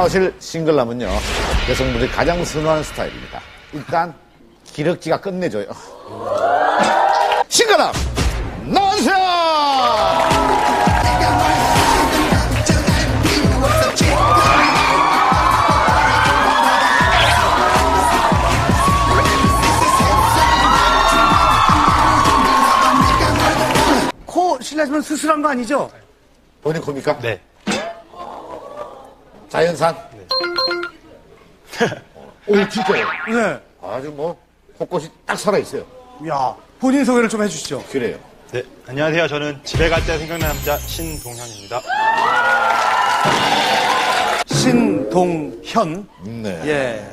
나오실 싱글남은요, 여성분들이 가장 선호하는 스타일입니다. 일단, 기럭지가 끝내줘요. 싱글남! 나오세요! 코 실례지만 수술한 거 아니죠? 본인 겁니까? 네. 자연산? 오, 진짜요? 네. 아주 뭐, 곳곳이 딱 살아있어요. 야, 본인 소개를 좀 해주시죠. 그래요. 네. 안녕하세요. 저는 집에 갈 때 생각나는 남자 신동현입니다. 신동현. 네. 예.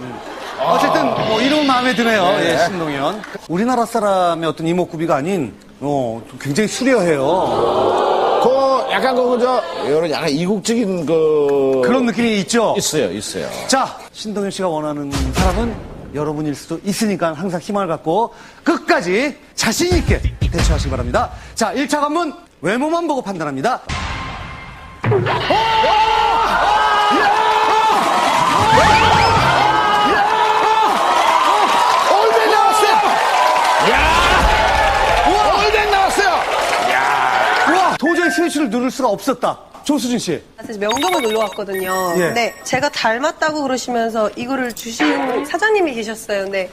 음. 어쨌든 뭐 이름 마음에 드네요. 예, 신동현. 우리나라 사람의 어떤 이목구비가 아닌 어, 좀 굉장히 수려해요. 그, 약간 그, 저, 이런 약간 이국적인 그. 그런 느낌이 있죠. 있어요, 있어요. 자, 신동현 씨가 원하는 사람은 여러분일 수도 있으니까 항상 희망을 갖고 끝까지 자신 있게 대처하시기 바랍니다. 자, 1차 관문 외모만 보고 판단합니다. 올 누를 수가 없었다. 조수진 씨. 사실 명동을 놀러 왔거든요. 예. 근데 제가 닮았다고 그러시면서 이거를 주신 사장님이 계셨어요. 근데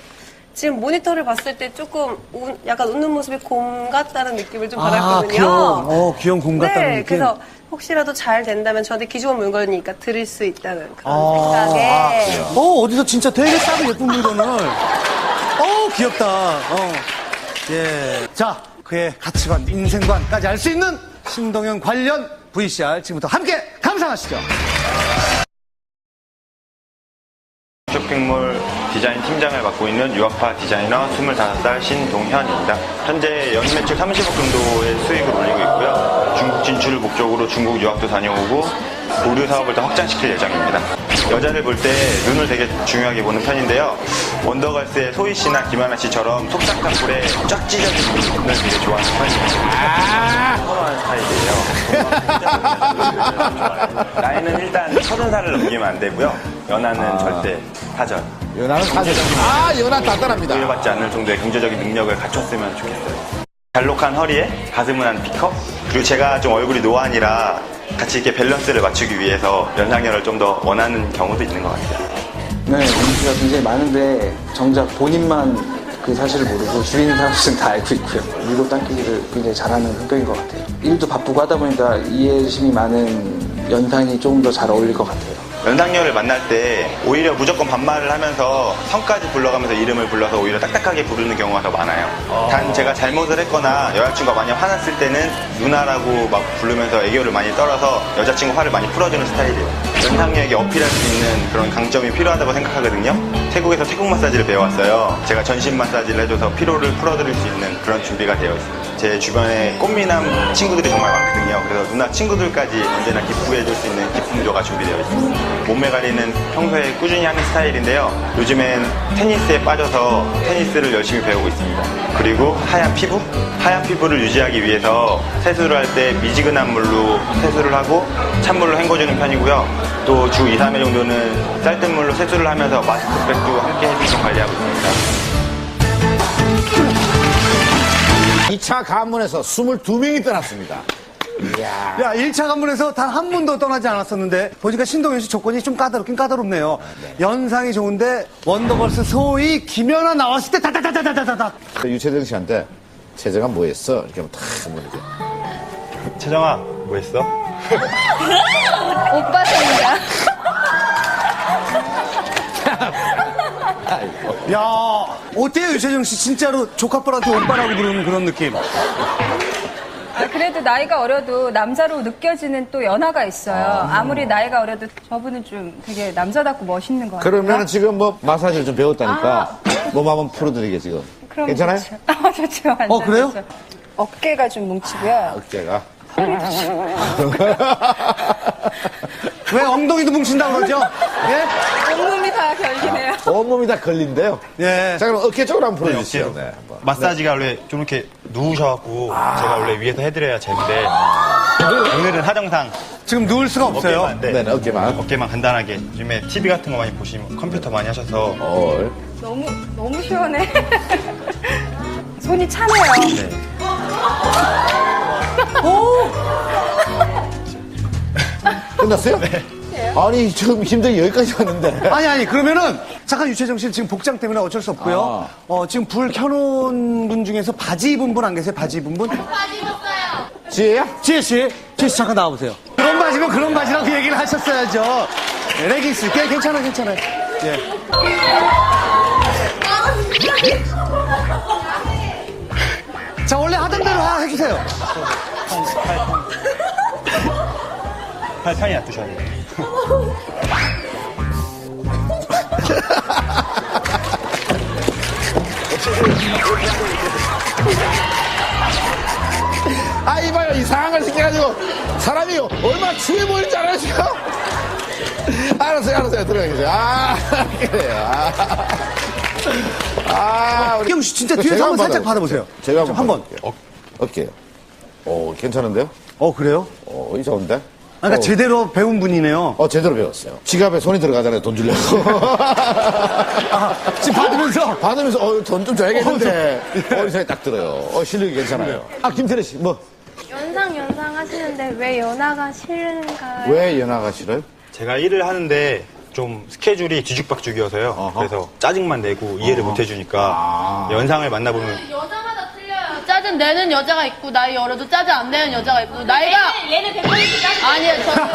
지금 모니터를 봤을 때 조금 우- 약간 웃는 모습이 곰 같다는 느낌을 좀 받았거든요. 귀여운, 어, 귀여운 곰 같다는 네, 느낌. 그래서 혹시라도 잘 된다면 저한테 기존 물건이니까 드릴 수 있다는 그런 아, 생각에 어, 어디서 진짜 되게 싸고 예쁜 물건을. 어, 귀엽다. 어. 예. 자, 그의 가치관, 인생관까지 알 수 있는 신동현 관련 VCR 지금부터 함께 감상하시죠. 쇼핑몰 디자인 팀장을 맡고 있는 유학파 디자이너 25살 신동현입니다. 현재 연 매출 30억 정도의 수익을 올리고 있고요. 중국 진출을 목적으로 중국 유학도 다녀오고 보류 사업을 더 확장시킬 예정입니다. 여자를 볼 때 눈을 되게 중요하게 보는 편인데요. 원더걸스의 소희 씨나 김하나 씨처럼 속삭한 뿔에 쫙 찢어진 눈을 되게 좋아하는 편입니다. 선호하는 스타일이에요. 나이는 일단 서른 살을 넘기면 안 되고요. 연하는 절대 사절. 연하는 사실. 아, 연하 단단합니다. 소외받지 않을 정도의 경제적인 능력을 갖췄으면 좋겠어요. 잘록한 허리에 가슴은 한 B컵 그리고 제가 좀 얼굴이 노안이라 같이 이렇게 밸런스를 맞추기 위해서 연상연을 좀 더 원하는 경우도 있는 것 같아요. 네, 인기가 굉장히 많은데 정작 본인만 그 사실을 모르고 주위 있는 사람들은 다 알고 있고요. 밀고 당기기를 굉장히 잘하는 성격인 것 같아요. 일도 바쁘고 하다 보니까 이해심이 많은 연상이 조금 더 잘 어울릴 것 같아요. 연상녀를 만날 때 오히려 무조건 반말을 하면서 성까지 불러가면서 이름을 불러서 오히려 딱딱하게 부르는 경우가 더 많아요. 단 제가 잘못을 했거나 여자친구가 많이 화났을 때는 누나라고 막 부르면서 애교를 많이 떨어서 여자친구 화를 많이 풀어주는 스타일이에요. 연상녀에게 어필할 수 있는 그런 강점이 필요하다고 생각하거든요. 태국에서 태국 마사지를 배워왔어요. 제가 전신 마사지를 해줘서 피로를 풀어드릴 수 있는 그런 준비가 되어 있습니다. 제 주변에 꽃미남 친구들이 정말 많거든요. 그래서 누나 친구들까지 언제나 기쁘해줄 수 있는 기쁨조가 준비되어 있습니다. 몸매 관리는 평소에 꾸준히 하는 스타일인데요. 요즘엔 테니스에 빠져서 테니스를 열심히 배우고 있습니다. 그리고 하얀 피부? 하얀 피부를 유지하기 위해서 세수를 할 때 미지근한 물로 세수를 하고 찬물로 헹궈주는 편이고요. 또 주 2, 3일 정도는 쌀뜨물로 세수를 하면서 마스크팩도 함께 해주면서 관리하고 있습니다. 2차 가문에서 22명이 떠났습니다. 이야. 야, 1차 관문에서 단 한 분도 떠나지 않았었는데, 보니까 신동현 씨 조건이 좀 까다롭긴 까다롭네요. 연상이 좋은데, 원더걸스 소희, 김연아 나왔을 때 다다다다다다다. 그 유채정 씨한테, 채정아 뭐 했어? 이렇게 하면 탁 한번 이렇게. 채정아, 뭐 했어? 오빠 생각. 야, 어때요, 유채정 씨? 진짜로 조카뻘한테 오빠라고 부르는 그런 느낌. 아, 그래도 나이가 어려도 남자로 느껴지는 또 연하가 있어요. 아 무리 나이가 어려도 저분은 좀 되게 남자답고 멋있는 것 같아요. 그러면 지금 뭐 마사지를 좀 배웠다니까 몸 한번 풀어드리게 지금. 그럼 괜찮아요? 좋죠. 아, 좋죠. 완전 어, 그래요? 좋죠. 어깨가 좀 뭉치고요. 어깨가. 왜 엉덩이도 뭉친다 그러죠? 예? 온몸이 다 결기네요. 온몸이 다 걸린대요. 예. 자, 그럼 어깨 쪽으로 한번 풀어주세요. 네, 한번. 마사지가 원래 좀 이렇게 누우셔갖고 제가 원래 위에서 해드려야 재는데 오늘은 사정상 지금 누울 수가 없어요. 어깨만, 네. 네, 어깨만. 어깨만 간단하게. 요즘에 TV 같은 거 많이 보시면 컴퓨터 많이 하셔서 어. 너무 너무 시원해. 손이 차네요. 네. 끝났어요? 아니, 지금 힘들게 여기까지 왔는데. 아니 아니 그러면은 잠깐 유채정 씨 지금 복장 때문에 어쩔 수 없고요. 아. 어 지금 불 켜놓은 분 중에서 바지 입은 분 안 계세요? 바지 입은 분? 지혜야? 지혜 씨, 지혜 씨 잠깐 나와보세요. 그런 바지면 그런 바지라고 얘기를 하셨어야죠. 네, 레깅스, 꽤 괜찮아, 괜찮아요. 예. 하던 대로 하- 해주세요. 팔, 판이 얕으셔야 돼요. 아, 이봐요. 이상한 걸 시켜가지고. 사람이 얼마나 추해 줄 알아요, 지금? 알았어요, 알았어요. 들어가 계세요. 아, 그래요. 아, 아 우리. 김 씨, 진짜 그 뒤에서 한번 살짝 받아- 받아보세요. 제가 한번. 한 번. 받아볼게요. 어, 어깨요. 어, 괜찮은데요? 어, 그래요? 어, 이 좋은데? 그러니까 어, 제대로 배운 분이네요. 어, 제대로 배웠어요. 지갑에 손이 들어가잖아요, 돈 주려고. 아, 지금 받으면서. 받으면서, 어, 돈 좀 줘야겠는데. 어, 이 생각이 딱 들어요. 어, 실력이 괜찮아요. 아, 김태래 씨, 뭐, 연상 연상 하시는데 왜 연하가 싫은가요? 왜 연하가 싫어요? 제가 일을 하는데 좀 스케줄이 뒤죽박죽이어서요. 어허. 그래서 짜증만 내고 이해를 못 해주니까 아. 연상을 만나보면 여자마다 틀려요. 짜증 내는 여자가 있고 나이 어려도 짜증 안 내는 여자가 있고 나이가 얘는 100% 짜증 아니에요. 저는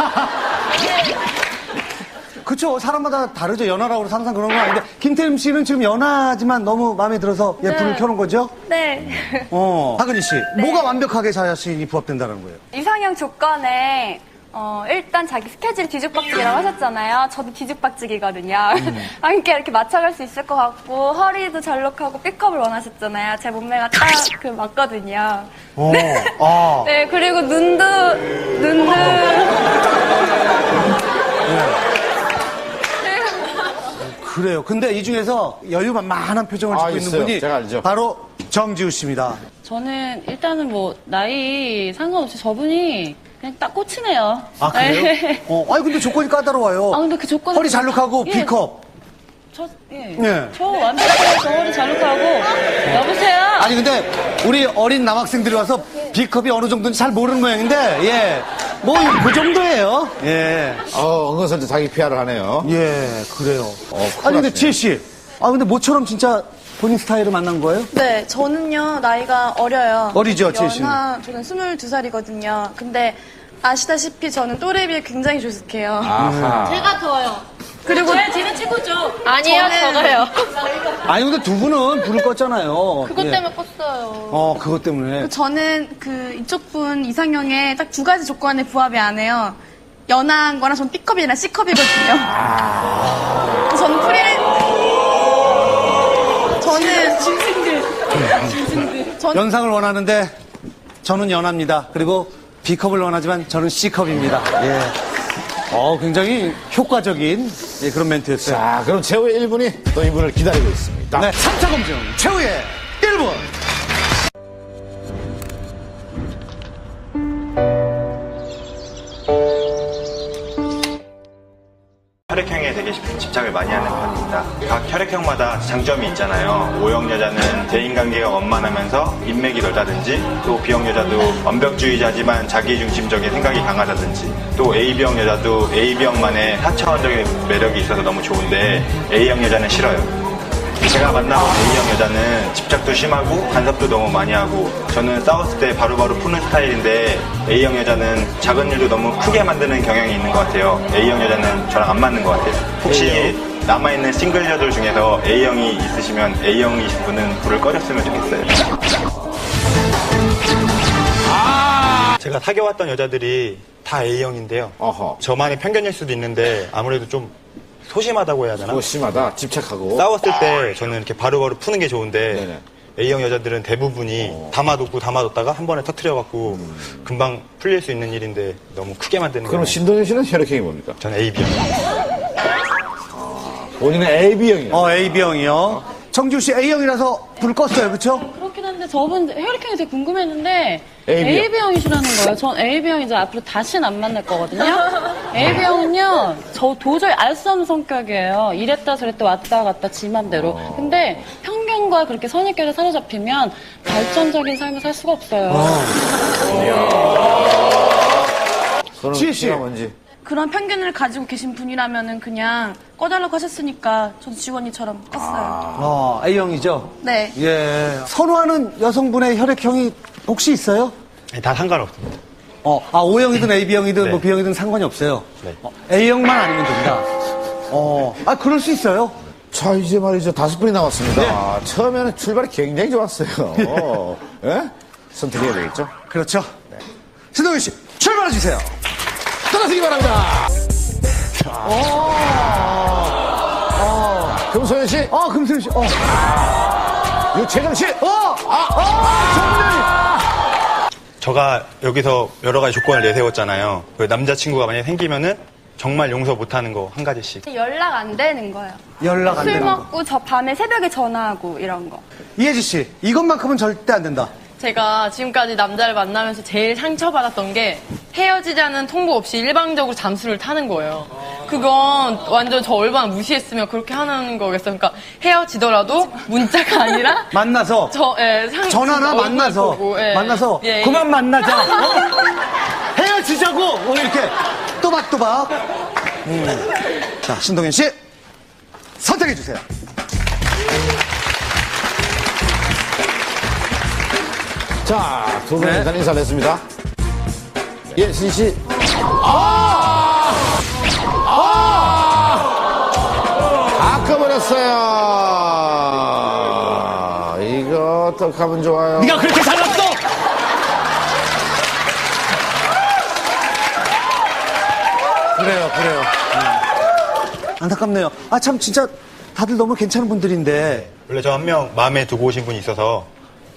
그쵸. 사람마다 다르죠. 연하라고 해서 항상 그런 건 아닌데. 김태림 씨는 지금 연하지만 너무 마음에 들어서 예, 불을 네. 켜놓은 거죠? 네. 어. 하근희 씨, 뭐가 완벽하게 자신이 부합된다는 거예요? 이상형 조건에 어, 일단 자기 스케줄 뒤죽박죽이라고 하셨잖아요. 저도 뒤죽박죽이거든요. 함께 이렇게 맞춰갈 수 있을 것 같고 허리도 잘록하고 B컵을 원하셨잖아요. 제 몸매가 딱 그 맞거든요. 어. 아. 네 그리고 눈도 눈도 그래요. 근데 이 중에서 여유 만만한 표정을 짓고 아, 있는. 분이 제가 알죠. 바로 정지우 씨입니다. 저는 일단은 뭐 나이 상관없이 저분이 그냥 딱 꽂히네요. 아, 그래요? 네. 어, 아니, 근데 조건이 까다로워요. 아 근데 그 조건 허리 잘록하고 예, B컵. 저, 예. 예. 저 완벽해요. 저 허리 잘록하고 여보세요. 아니, 근데 우리 어린 남학생들이 와서 B컵이 어느 정도인지 잘 모르는 모양인데, 예. 뭐, 그 정도예요. 예. 어, 은근슬쩍 자기 피아를 하네요. 예, 그래요. 어, 큰일 아니, 근데. 지혜 씨. 아, 근데 모처럼 진짜 본인 스타일을 만난 거예요? 네, 저는요 나이가 어려요. 어리죠, 지혜 씨는? 연하 저는 22살이거든요. 근데 아시다시피 저는 또래 비해 굉장히 조숙해요. 아하. 제가 더요. 그리고 제가 최고죠. 아니에요, 적어요. 아니, 근데 두 분은 불을 껐잖아요. 그것 예. 때문에 껐어요. 어, 그것 때문에. 저는 그 이쪽 분 이상형에 딱 두 가지 조건에 부합이 안 해요. 연하한 거랑 전 B컵이랑 C컵이거든요. 저는 프리랜 저는 저는 연상을 원하는데 저는 연합니다. 그리고 B컵을 원하지만 저는 C컵입니다. 예. 어, 굉장히 효과적인 예, 그런 멘트였어요. 자, 그럼 최후의 1분이 또 이분을 기다리고 있습니다. 네, 3차 검증 최후의 1분. 혈액형에 되게 집착을 많이 하는 편입니다. 각 혈액형마다 장점이 있잖아요. O형 여자는 대인관계가 원만하면서 인맥이 넓다든지 또 B형 여자도 완벽주의자지만 자기중심적인 생각이 강하다든지 또 AB형 여자도 AB형만의 4차원적인 매력이 있어서 너무 좋은데 A형 여자는 싫어요. 제가 만나본 A형 여자는 집착도 심하고 간섭도 너무 많이 하고 저는 싸웠을 때 바로 바로 푸는 스타일인데 A형 여자는 작은 일도 너무 크게 만드는 경향이 있는 것 같아요. A형 여자는 저랑 안 맞는 것 같아요. 혹시 남아있는 싱글 여자들 중에서 A형이 있으시면 A형이신 분은 불을 꺼렸으면 좋겠어요. 제가 사귀어왔던 여자들이 다 A형인데요. 어허. 저만의 편견일 수도 있는데 아무래도 좀 소심하다고 해야 되나? 그거 심하다. 집착하고. 싸웠을 때 저는 이렇게 바로바로 푸는 게 좋은데 네네. A형 여자들은 대부분이 담아뒀고 담아뒀다가 한 번에 터트려갖고 금방 풀릴 수 있는 일인데 너무 크게 만드는 그럼 거예요. 신동현 씨는 혈액형이 뭡니까? 저는 AB형. 본인은 AB형이요. 어, AB형이요. 정지우 씨 A형이라서 불 껐어요, 그쵸? 저분 혈액형이 되게 궁금했는데 AB 형. AB형이시라는 거예요. 전 AB형 이제 앞으로 다시는 안 만날 거거든요. AB형은요, 저 도저히 알 수 없는 성격이에요. 이랬다 저랬다 왔다 갔다 지 맘대로. 근데 편견과 그렇게 선입견에 사로잡히면 발전적인 삶을 살 수가 없어요. 지혜 씨. 키가 뭔지. 그런 편견을 가지고 계신 분이라면은 그냥 꺼달라고 하셨으니까 저도 직원이처럼 껐어요. 어, A형이죠? 네. 예. 선호하는 여성분의 혈액형이 혹시 있어요? 네, 다 상관없습니다. 어, 아, O형이든 AB형이든 네. 뭐 B형이든 상관이 없어요. 네. 어, A형만 아니면 된다. 어, 아, 그럴 수 있어요. 자, 이제 말이죠. 다섯 분이 남았습니다. 네. 처음에는 출발이 굉장히 좋았어요. 예? 선택해야 되겠죠? 그렇죠. 신동현 씨, 출발해주세요. 떠나시기 바랍니다. 어, 금소연 씨, 어, 금슬 씨, 어, 유채정 씨, 어, 아, 아, 저가 여기서 여러 가지 조건을 내세웠잖아요. 그 남자친구가 만약에 생기면은 정말 용서 못하는 거 한 가지씩. 연락 안 되는 거예요. 연락 안 술 되는 거. 먹고 저 밤에 새벽에 전화하고 이런 거. 이혜지 씨, 이것만큼은 절대 안 된다. 제가 지금까지 남자를 만나면서 제일 상처받았던 게 헤어지자는 통보 없이 일방적으로 잠수를 타는 거예요. 그건 완전 저 얼마나 무시했으면 그렇게 하는 거겠어요. 그러니까 헤어지더라도 문자가 아니라 만나서. 저, 예, 상, 전화나 얼굴 만나서. 보고, 예. 만나서. 예, 그만 만나자. 어? 헤어지자고. 뭐 이렇게. 또박또박. 음. 자, 신동현 씨, 선택해 주세요. 자, 두 분이 네. 인사를 했습니다. 예, 신 씨. 아! 아! 아까버렸어요. 이거 어떡하면 좋아요. 네가 그렇게 잘났어? 그래요, 그래요. 음. 안타깝네요. 아, 참, 진짜 다들 너무 괜찮은 분들인데. 원래 저 한 명 마음에 두고 오신 분이 있어서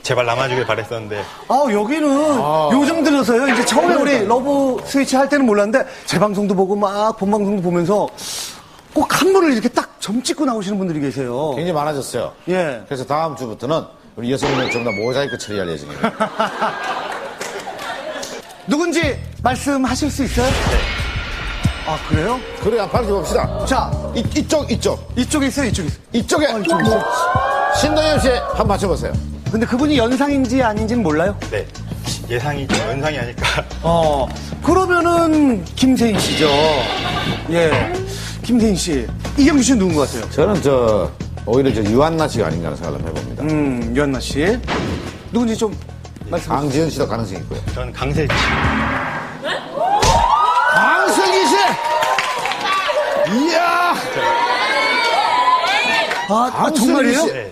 제발 남아주길 바랬었는데 아, 여기는 요즘 들어서요. 이제 처음에 우리 러브 스위치 할 때는 몰랐는데 재방송도 보고 막 본방송도 보면서 꼭 한 분을 이렇게 딱 점 찍고 나오시는 분들이 계세요. 굉장히 많아졌어요. 예. 그래서 다음 주부터는 우리 여성분들 전부 다 모자이크 처리할 예정입니다. 누군지 말씀하실 수 있어요? 아, 그래요? 그래, 한번 밝혀봅시다. 자, 이, 이쪽, 이쪽. 이쪽에 있어요, 이쪽에 있어요. 이쪽에. 이쪽에 있어요. 신동엽 씨, 한번 맞춰보세요. 근데 그분이 연상인지 아닌지는 몰라요? 네 예상이 좀 연상이 아닐까. 어, 그러면은 김세인 씨죠. 예. 김세인 씨. 이경규 씨는 누군 것 같아요? 저는 저, 오히려 저 유한나 씨가 아닌가 하는 생각을 한번 해봅니다. 음, 유한나 씨. 누군지 좀 말씀 해 강지현 씨도 가능성이 있고요. 저는 씨. 강슬기 씨! 이야! 아, 아, 정말이에요? 씨. 네.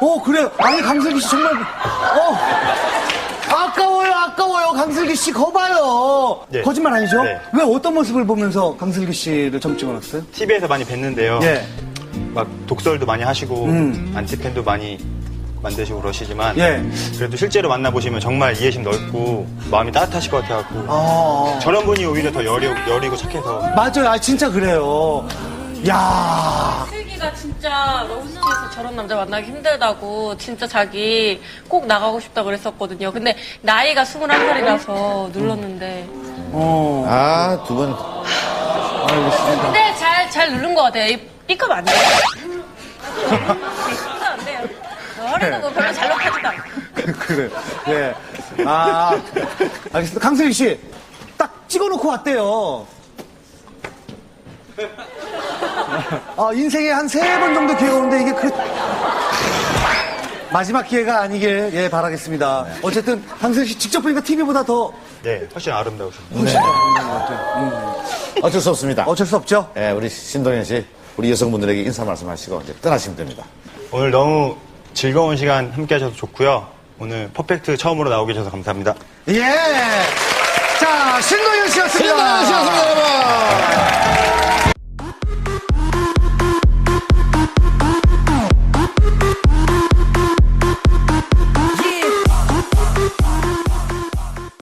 어, 그래요. 아니, 강슬기 씨 정말. 어. 아까워요, 아까워요. 강슬기 씨, 거봐요. 네. 거짓말 아니죠? 네. 왜 어떤 모습을 보면서 강슬기 씨를 점 찍어놨어요? TV에서 많이 뵀는데요. 예. 막 독설도 많이 하시고 음. 안티팬도 많이 만드시고 그러시지만 예. 그래도 실제로 만나보시면 정말 이해심 넓고 마음이 따뜻하실 것 같아갖고 아. 저런 분이 오히려 더 여리, 여리고 착해서 맞아요. 아, 진짜 그래요. 야 슬기가 진짜 러브스트에서 저런 남자 만나기 힘들다고 진짜 자기 꼭 나가고 싶다 그랬었거든요. 근데 나이가 21살이라서 눌렀는데. 어. 아, 두 분. 알겠습니다. 근데 잘, 잘 누른 것 같아요. 이 B컵 안 돼요? B컵 안 돼요. 허리도 뭐 별로 잘 높아지도 않고. 그래. 예. 아, 알겠습니다. 강슬기 씨, 딱 찍어놓고 왔대요. 아, 인생에 한 세 번 정도 기회가 오는데 이게 그. 마지막 기회가 아니길, 예, 바라겠습니다. 어쨌든, 강슬기 씨 직접 보니까 TV보다 더 네 훨씬 아름다우십니다. 훨씬 아름다운 것 같아요. 어쩔 수 없습니다. 어쩔 수 없죠? 예, 우리 신동현 씨, 우리 여성분들에게 인사 말씀하시고 이제 떠나시면 됩니다. 오늘 너무 즐거운 시간 함께 하셔서 좋고요. 오늘 퍼펙트 처음으로 나오게 해주셔서 감사합니다. 예. 자, 신동현 씨였습니다. 신동현 씨였습니다.